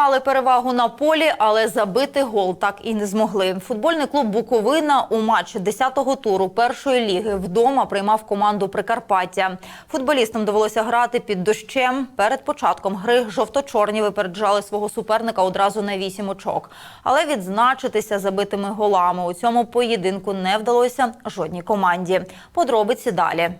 Мали перевагу на полі, але забити гол так і не змогли. Футбольний клуб Буковина у матчі 10-го туру першої ліги вдома приймав команду Прикарпаття. Футболістам довелося грати під дощем. Перед початком гри жовто-чорні випереджали свого суперника одразу на вісім очок. Але відзначитися забитими голами у цьому поєдинку не вдалося жодній команді. Подробиці далі.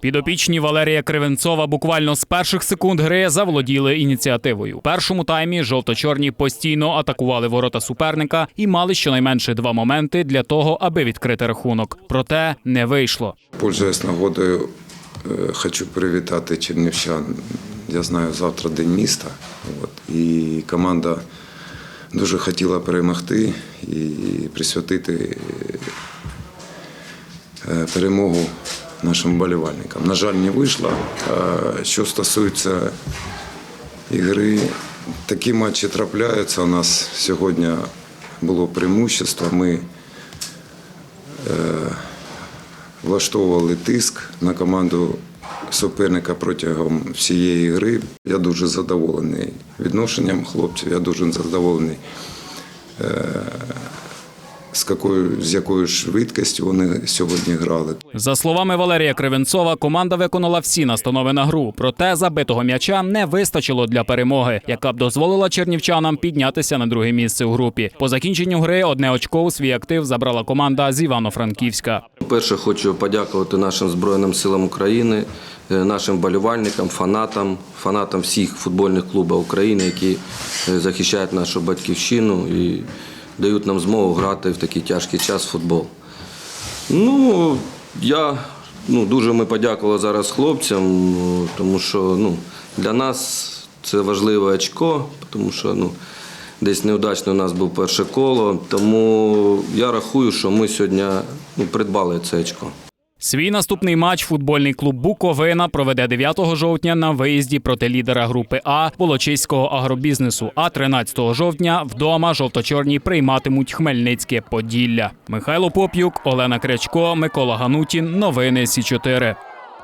Підопічні Валерія Кривенцова буквально з перших секунд гри заволоділи ініціативою. У першому таймі жовто-чорні постійно атакували ворота суперника і мали щонайменше два моменти для того, аби відкрити рахунок. Проте не вийшло. Пользуясь нагодою, е, хочу привітати чернівчан. Я знаю, завтра день міста. От, і команда дуже хотіла перемогти і присвятити е, перемогу нашим болівальникам. На жаль, не вийшло. Що стосується ігри, такі матчі трапляються. У нас сьогодні було преимущество. Ми влаштовували тиск на команду суперника протягом всієї гри. Я дуже задоволений відношенням хлопців, я дуже задоволений. З якою, з якою швидкістю вони сьогодні грали. За словами Валерія Кривенцова, команда виконала всі настанови на гру. Проте забитого м'яча не вистачило для перемоги, яка б дозволила чернівчанам піднятися на друге місце у групі. По закінченню гри одне очко у свій актив забрала команда з Івано-Франківська. Перше хочу подякувати нашим Збройним силам України, е, нашим болівальникам, фанатам, фанатам всіх футбольних клубів України, які е, захищають нашу батьківщину і дають нам змогу грати в такий тяжкий час в футбол. Ну, я ну, дуже ми подякували зараз хлопцям, тому що ну, для нас це важливе очко, тому що ну, десь неудачно у нас був перше коло. Тому я рахую, що ми сьогодні ну, придбали це очко. Свій наступний матч футбольний клуб Буковина проведе 9 жовтня на виїзді проти лідера групи А Волочиського агробізнесу. А 13 жовтня вдома жовто-чорні прийматимуть Хмельницьке Поділля. Михайло Поп'юк, Олена Крячко, Микола Ганутін. Новини Сі 4